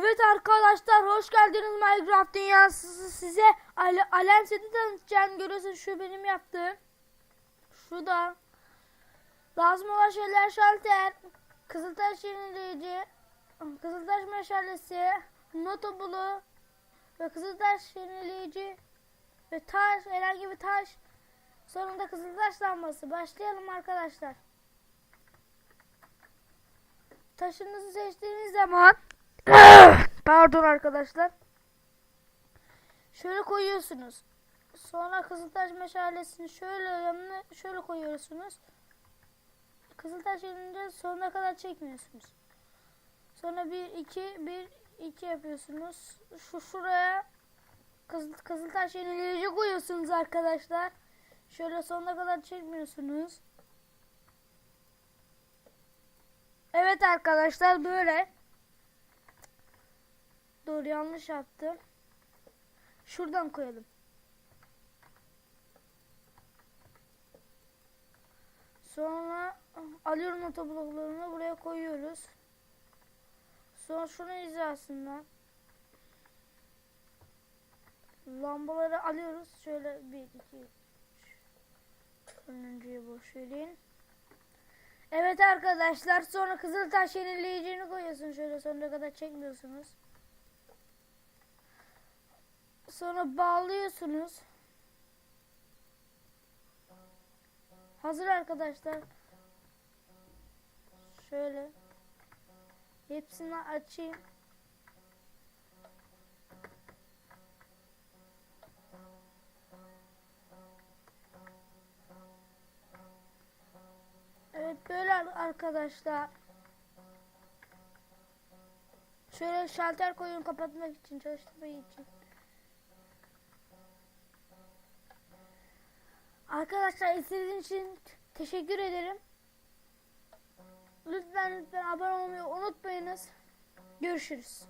Evet arkadaşlar hoş geldiniz Minecraft dünyası size. Ale Alem seti tanıtacağım görüyorsunuz şu benim yaptığım. Şu da lazım olan şeyler şalter kızıltaş yenileyici kızıltaş meşalesi nota bulu ve kızıltaş yenileyici ve taş herhangi bir taş. Sonunda kızıltaş lambası. Başlayalım arkadaşlar. Taşınızı seçtiğiniz zaman Pardon arkadaşlar. Şöyle koyuyorsunuz. Sonra kızıltaş meşalesini şöyle yanına şöyle koyuyorsunuz. Kızıltaş yanınca sonuna kadar çekmiyorsunuz. Sonra 1 2 1 2 yapıyorsunuz. Şu şuraya kızıl, kızıltaş yenileyici koyuyorsunuz arkadaşlar. Şöyle sonuna kadar çekmiyorsunuz. Evet arkadaşlar böyle. Dur yanlış yaptım. Şuradan koyalım. Sonra alıyorum otobloklarını buraya koyuyoruz. Sonra şunun hizasından lambaları alıyoruz. Şöyle bir iki üç. Önüncüye boş verin. Evet arkadaşlar sonra kızıltaş yenileyicini koyuyorsun şöyle sonuna kadar çekmiyorsunuz. Sonra bağlıyorsunuz. Hazır arkadaşlar. Şöyle. Hepsini açayım. Evet böyle ar- arkadaşlar. Şöyle şalter koyun kapatmak için çalıştırmak için. Arkadaşlar izlediğiniz için teşekkür ederim. Lütfen lütfen abone olmayı unutmayınız. Görüşürüz.